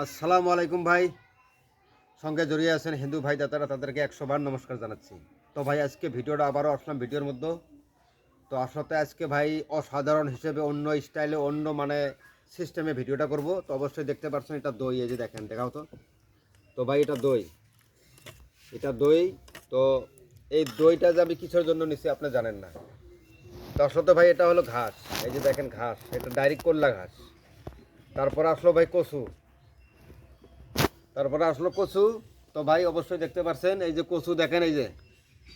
আসসালামু আলাইকুম ভাই। সঙ্গে জড়িয়ে আছেন হিন্দু ভাই দাদারা, তাদেরকে একশো বার নমস্কার জানাচ্ছি। তো ভাই, আজকে ভিডিওটা আবারও আসলাম ভিডিওর মধ্যে। তো আসলে আজকে ভাই অসাধারণ হিসেবে অন্য স্টাইলে, অন্য মানে সিস্টেমে ভিডিওটা করব। তো অবশ্যই দেখতে পাচ্ছেন এটা দই, এই যে দেখেন, দেখাও তো। তো ভাই, এটা দই। এটা দই। তো এই দইটা যে আমি কিসের জন্য নিছি আপনি জানেন না। তো আসলে ভাই, এটা হলো ঘাস। এই যে দেখেন ঘাস, এটা ডাইরেক্ট করলা ঘাস। তারপর আসলো ভাই কচু। তারপরে আসলো কচু। তো ভাই অবশ্যই দেখতে পাচ্ছেন এই যে কচু দেখেন, এই যে,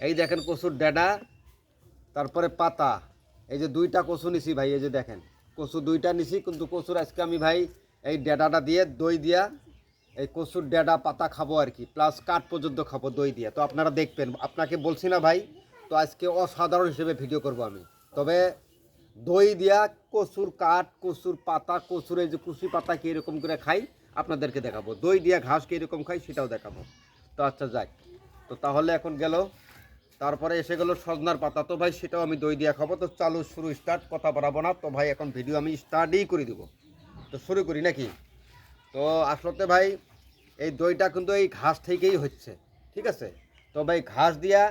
এই দেখেন কচুর ডেডা, তারপরে পাতা, এই যে দুইটা কচু নিছি ভাই, এই যে দেখেন, কচু দুইটা নিছি, কিন্তু কচুর আজকে আমি ভাই এই ডেডাটা দিয়ে দই দিয়া, এই কচুর ডেডা পাতা খাব আর কি প্লাস কাঠ পর্যন্ত খাব দই দিয়ে। তো আপনারা দেখবেন, আপনাকে বলছি না ভাই, তো আজকে অসাধারণ হিসেবে ভিডিও করব আমি। তবে দই দিয়া কচুর কাঠ, কচুর পাতা, কচুর এই যে কুচি পাতা কীরকম করে খাই আপনাদেরকে দেখাবো। দই দিয়া ঘাস কীরকম খাই সেটাও দেখাবো। তো আচ্ছা যাই। তো তাহলে এখন গেল। তারপরে এসে গেল সজনার পাতা। তো ভাই, সেটাও আমি দই দিয়া খাব। তো চালু, শুরু স্টার্ট কথা বাড়াবো না। তো ভাই, এখন ভিডিও আমি স্টার্টই করে দিব। তো শুরু করি নাকি? তো আসলতে ভাই, এই দইটা কিন্তু এই ঘাস থেকেই হচ্ছে। ঠিক আছে? তো ভাই, ঘাস দিয়া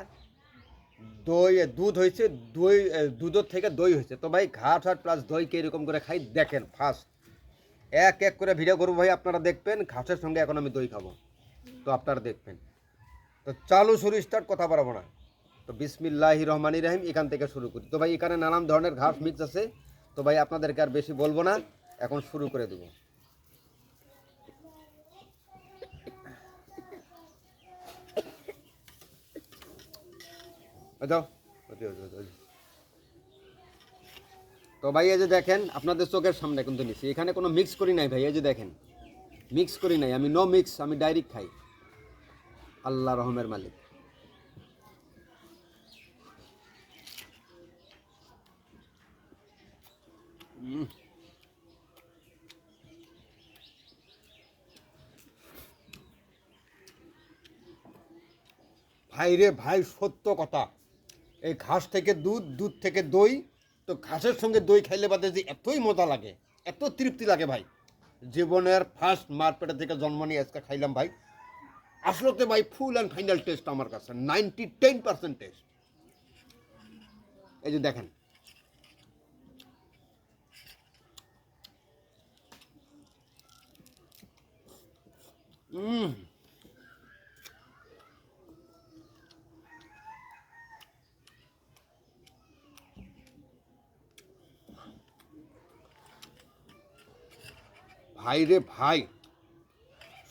দই, দুধ হয়েছে। দই, দুধের থেকে দই হয়েছে। তো ভাই, ঘাস আর প্লাস দই কীরকম করে খাই, দেখেন ফার্স্ট এক এক করে ভিডিও করব ভাই, আপনারা দেখবেন, ঘাসের সঙ্গে এখন আমি দই খাব। তো আপনারা দেখবেন। তো চালু শুরু স্টার্ট কথা বাড়াবো না। তো বিসমিল্লাহি রহমানি রাহিম, এখান থেকে শুরু করি। তো ভাই, এখানে নানান ধরনের ঘাস মিক্স আছে। তো ভাই, আপনাদেরকে আর বেশি বলব না, এখন শুরু করে দেবো। যাও ওই যে, ওই যে, ওই যে, ওই যে। তো ভাই, এই যে দেখেন, আপনাদের চোখের সামনে কিন্তু নিছি এখানে কোনো মিক্স করি নাই ভাই, এই যে দেখেন। মিক্স করি নাই, আমি নো মিক্স আমি ডাইরেক্ট খাই। আল্লাহ রহমের মালিক। ভাই রে ভাই, সত্য কথা। এই ঘাস থেকে দুধ দুধ থেকে দই তো ঘাসের সঙ্গে দই খাইলে বাদে যে এতই মজা লাগে, এত তৃপ্তি লাগে ভাই। জীবনের ফার্স্ট মারপেটা থেকে জন্ম নিয়ে আজকে খাইলাম ভাই। আসলতে ভাই ফুল অ্যান্ড ফাইনাল টেস্ট আমার কাছে নাইনটি টেন পার্সেন্ট টেস্ট এই যে দেখেন। হুম ভাই রে ভাই।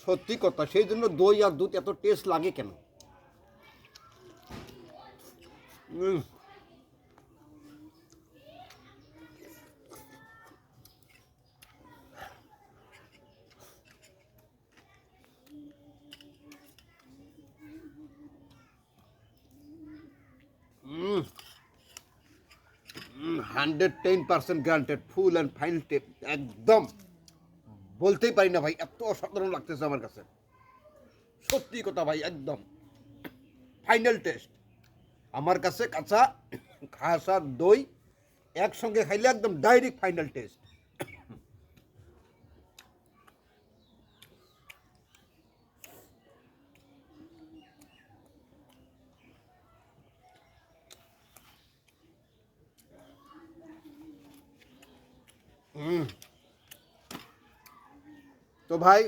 সত্যি কথা, সেই জন্য দই আর দুধ এত টেস্ট লাগে কেন। Hundred ten percent granted full and fine tape একদম। বলতেই পারি না ভাই, এত অসাধারণ লাগতেছে আমার কাছে। সত্যি কথা ভাই, একদম। ফাইনাল টেস্ট আমার কাছে কাঁচা, খাসা, দই একসঙ্গে খাইলে একদম ডাইরেক্ট ফাইনাল টেস্ট তো ভাই,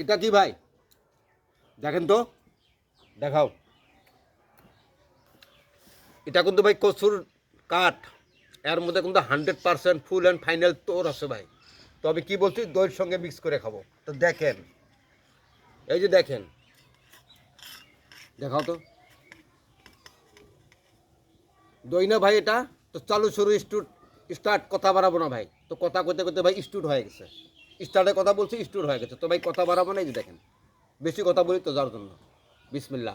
এটা কি ভাই? দেখেন তো, দেখাও। এটা কিন্তু ভাই কচুর কাঠ। এর মধ্যে কিন্তু hundred percent full and final তোর আছে ভাই। তো আমি কি বলছি, দইয়ের সঙ্গে মিক্স করে খাব। তো দেখেন, এই যে দেখেন, দেখাও তো। দই না ভাই এটা? তো চালু শুরু স্টুট স্টার্ট কথা বাড়াবো না ভাই। তো কথা করতে করতে ভাই স্টুট হয়ে গেছে। স্টার্টে কথা বলছি স্টুট হয়ে গেছে। তো ভাই কথা বাড়াবো না এই যে দেখেন। বেশি কথা বলি তো যার জন্য। বিসমিল্লা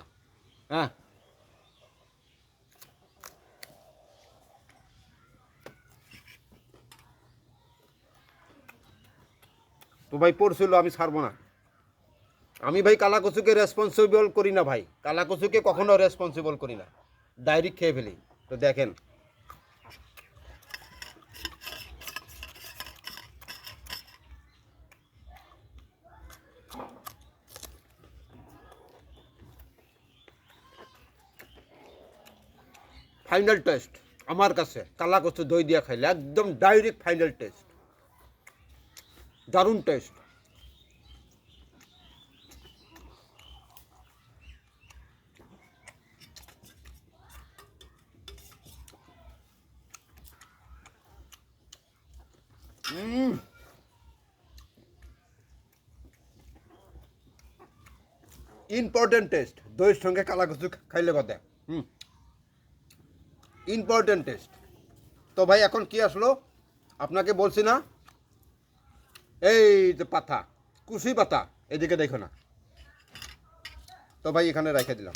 হ্যাঁ? তো ভাই পড়ছিল, আমি ছাড়বো না। আমি ভাই কালা কচুকে রেসপন্সিবল করি না ভাই। কালা কচুকে কখনো রেসপন্সিবল করি না। ডাইরেক্ট খেয়ে ফেলি। তো দেখেন ফাইনাল টেস্ট, আমার কাছে কালা কচু দই দিয়ে খাইলে, একদম ডাইরেক্ট ফাইনাল টেস্ট। দারুণ টেস্ট। ইম্পর্টেন্ট টেস্ট, দইয়ের সঙ্গে কালা কচু খাইলে কথা। হুম। ইম্পর্টেন্ট টেস্ট তো ভাই এখন কি আসলো? আপনাকে বলছি না? এই যে পাতা কুশি পাতা এদিকে দেখো না। তো ভাই এখানে রেখে দিলাম।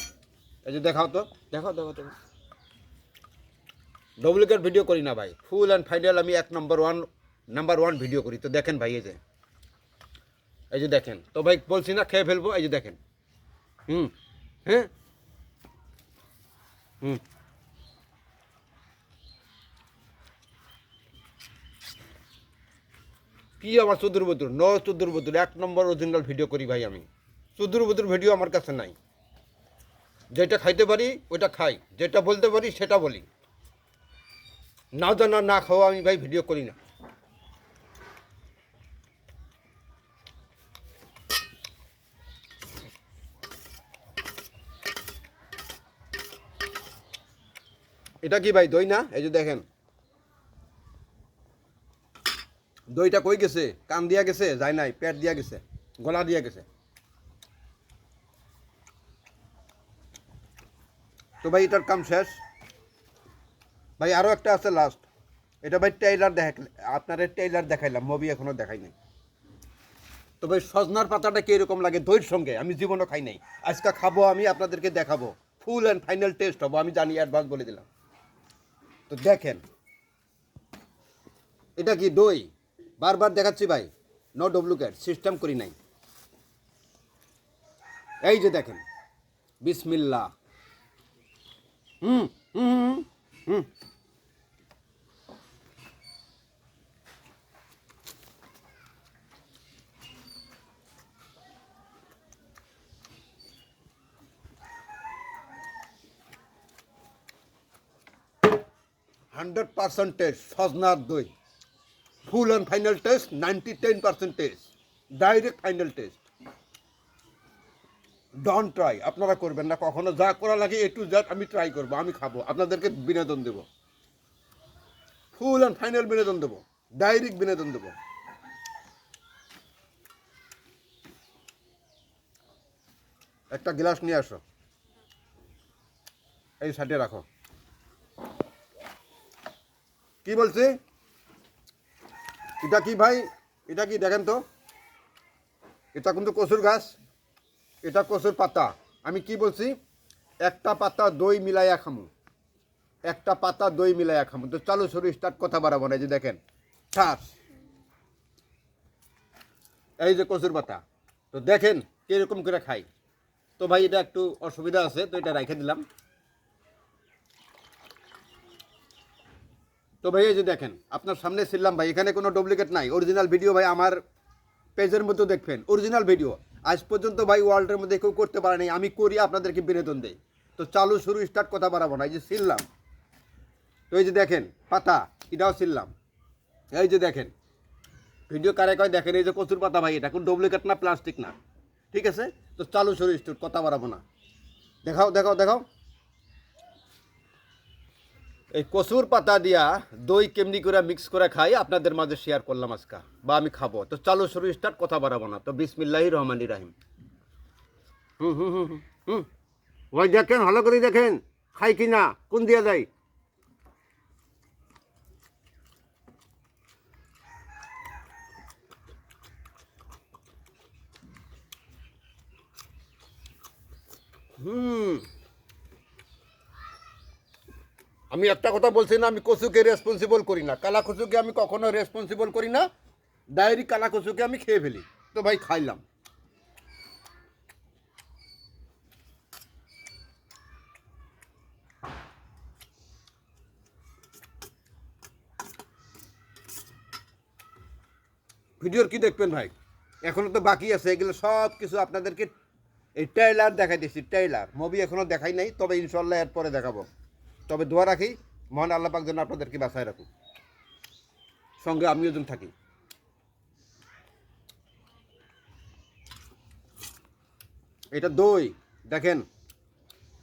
এই যে দেখাও তো। দেখাও দেখো তো ডুপ্লিকেট ভিডিও করি না ভাই। ফুল অ্যান্ড ফাইনাল আমি এক নম্বর ওয়ান নাম্বার ওয়ান ভিডিও করি। তো দেখেন ভাই এই যে। এই যে দেখেন। তো ভাই বলছি না খেয়ে ফেলব এই যে দেখেন। হুম হ্যাঁ? হুম। কি আমার চুদুর বুদুর ন চুদুর বুদুর এক নম্বর অরিজিনাল ভিডিও করি ভাই আমি। চুদুর বুদুর ভিডিও আমার কাছে নাই। যেটা খাইতে পারি ওটা খাই। যেটা বলতে পারি, সেটা বলি। না জানা, না খাওয়া আমি ভাই ভিডিও করি না। এটা কি ভাই দই না? এই যে দেখেন। দইটা কই গেছে? কান দিয়া গেছে? যায় নাই। পেট দিয়া গেছে। গলা দিয়া গেছে। তো ভাই, এটার কাম শেষ? ভাই আরও একটা আছে লাস্ট এটা ভাই টেইলার দেখ আপনার টেইলার দেখাইলাম। মুভি এখনও দেখাই নাই। তো ভাই, সজনার পাতাটা কীরকম লাগে? দইয়ের সঙ্গে। আমি জীবনও খাই নাই। আজকে খাব আমি, আপনাদেরকে দেখাবো। ফুল অ্যান্ড ফাইনাল টেস্ট হব। আমি জানি অ্যাডভান্স বলে দিলাম। তো দেখেন। এটা কি দই? বারবার দেখাচ্ছি ভাই নো ডুপ্লিকেট সিস্টেম করি নাই। এই যে দেখেন বিসমিল্লা হুম হুম হুম, হান্ড্রেড পার্সেন্ট টেস্ট সজনার দই। Full and final taste ninety ten percent taste direct final taste don't try আপনারা করবেন না। কখনো যা করা লাগে এ টু জেড আমি ট্রাই করব, আমি খাব। আপনাদেরকে বিনোদন দেবো। ফুল অ্যান্ড ফাইনাল বিনোদন দেবো। ডাইরেক্ট বিনোদন দেবো। একটা গ্লাস নিয়ে আসো। এই সাইডে রাখো। কি বলছি? এটা কি ভাই? এটা কি দেখেন তো? এটা কিন্তু কচুর গাছ। এটা কচুর পাতা। আমি কি বলছি? একটা পাতা দই মিলাইয়া খামু। একটা পাতা দই মিলাইয়া খামু। তো চালু শুরু স্টার্ট কথা বাড়াবো না যে দেখেন। ঠাস এই যে কচুর পাতা। তো দেখেন কীরকম করে খাই। তো ভাই, এটা একটু অসুবিধা আছে, তো এটা রেখে দিলাম। তো ভাই, এই যে দেখেন, আপনার সামনে ছিলাম ভাই, এখানে কোনো ডুপ্লিকেট নাই। অরিজিনাল ভিডিও ভাই, আমার পেজের মধ্যে দেখবেন অরিজিনাল ভিডিও আজ পর্যন্ত ভাই ওয়ার্ল্ডের মধ্যে কেউ করতে পারে নাই, আমি করি, আপনাদেরকে বিনোদন দেই। তো চালু, শুরু স্টার্ট কথা বাড়াবো না, এই যে ছিললাম তো এই যে দেখেন, পাতা, এটাও ছিললাম এই যে দেখেন ভিডিও কারে কয়, দেখেন, এই যে কচুর পাতা ভাই, এটা কোনো ডুপ্লিকেট না প্লাস্টিক না। ঠিক আছে? তো চালু, শুরু স্টার্ট কথা বাড়াবো না। দেখাও দেখাও দেখাও। এই কচুর পাতা দিয়া দই কেমনি করে মিক্স করে খাই আপনাদের মাঝে শেয়ার করলাম আজকে বা আমি খাব। তো চালু শুরু স্টার্ট কথা বাড়াবো না। তো বিসমিল্লাহি রহমানি রাহিম। হুম হুম হুম হুম, ওই দেখেন ভালো করে দেখেন খাই কি না কোন দিয়া যায় হুম। আমি একটা কথা বলছি না, আমি কচুকে রেসপন্সিবল করি না। কালা কচুকে আমি কখনো রেসপন্সিবল করি না। ডায়েরি কালা কচুকে আমি খেয়ে ফেলি। তো ভাই, খাইলাম। ভিডিওর কি দেখবেন ভাই? এখনও তো বাকি আছে, এগুলো সব কিছু আপনাদেরকে এই ট্রেলার দেখাই দিচ্ছি ট্রেলার মুভি এখনও দেখাই নাই, তবে ইনশাল্লাহ এরপরে দেখাবো। তবে দোয়া রাখি, মহান আল্লাহ পাক যেন আপনাদেরকে বাঁচায় রাখুক। সঙ্গে আমিও যেন থাকি। এটা দই। দেখেন,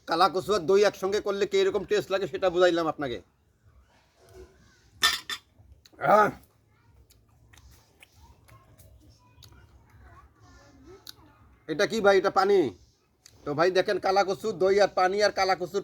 কালা কচু আর দই একসঙ্গে করলে কি এরকম টেস্ট লাগে সেটা বুঝাইলাম আপনাকে! এটা কি ভাই? এটা পানি? তো ভাই দেখেন, কালা কচু, দই আর পানি আর কালা কচুর